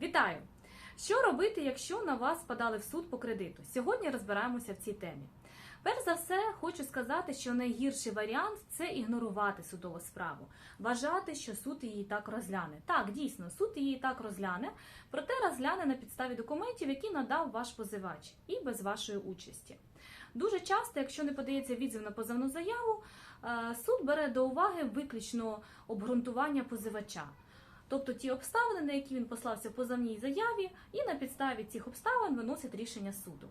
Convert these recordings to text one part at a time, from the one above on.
Вітаю! Що робити, якщо на вас подали в суд по кредиту? Сьогодні розбираємося в цій темі. Перш за все, хочу сказати, що найгірший варіант це ігнорувати судову справу, вважати, що суд її так розгляне. Так, дійсно, суд її так розгляне, проте розгляне на підставі документів, які надав ваш позивач, і без вашої участі. Дуже часто, якщо не подається відзив на позовну заяву, е, суд бере до уваги виключно обґрунтування позивача. Тобто ті обставини, на які він послався в позовній заяві, і на підставі цих обставин виносить рішення суду.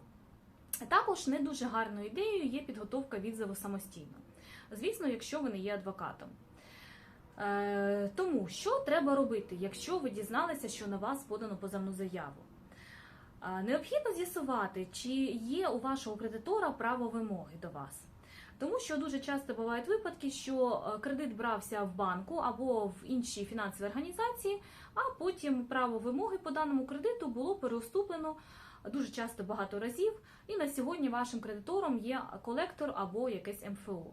Також не дуже гарною ідеєю є підготовка відзиву самостійно. Звісно, якщо ви не є адвокатом. Е, тому що треба робити, якщо ви дізналися, що на вас подано позовну заяву? Е, необхідно з'ясувати, чи є у вашого кредитора право вимоги до вас. Тому що дуже часто бувають випадки, що е, кредит брався в банку або в іншій фінансовій організації, а потім право вимоги по даному кредиту було переуступлено дуже часто багато разів. І на сьогодні вашим кредитором є колектор або якесь МФО.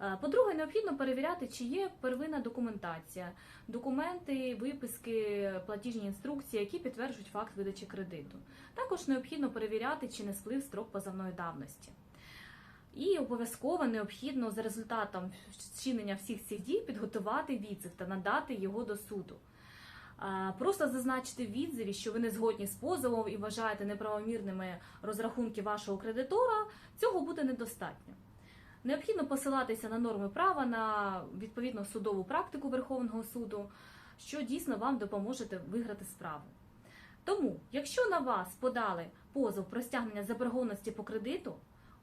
Е, По-друге, необхідно перевіряти, чи є первинна документація, документи, виписки, платіжні інструкції, які підтверджують факт видачі кредиту. Також необхідно перевіряти, чи не сплив строк позовної давності. І обов'язково необхідно за результатом вчинення всіх цих дій підготувати відзив та надати його до суду. Просто зазначити в відзиві, що ви не згодні з позовом і вважаєте неправомірними розрахунки вашого кредитора, цього буде недостатньо. Необхідно посилатися на норми права, на відповідну судову практику Верховного суду, що дійсно вам допоможе виграти справу. Тому, якщо на вас подали позов про стягнення заборгованості по кредиту,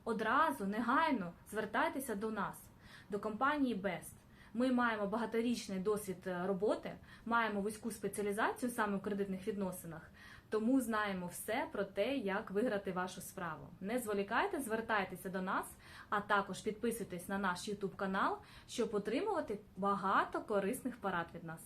одразу негайно звертайтеся до нас, до компанії Best. Ми маємо багаторічний досвід е, роботи, маємо вузьку спеціалізацію саме в кредитних відносинах, тому знаємо все про те, як виграти вашу справу. Не зволікайте, звертайтеся до нас, а також підписуйтесь на наш YouTube канал, щоб отримувати багато корисних порад від нас.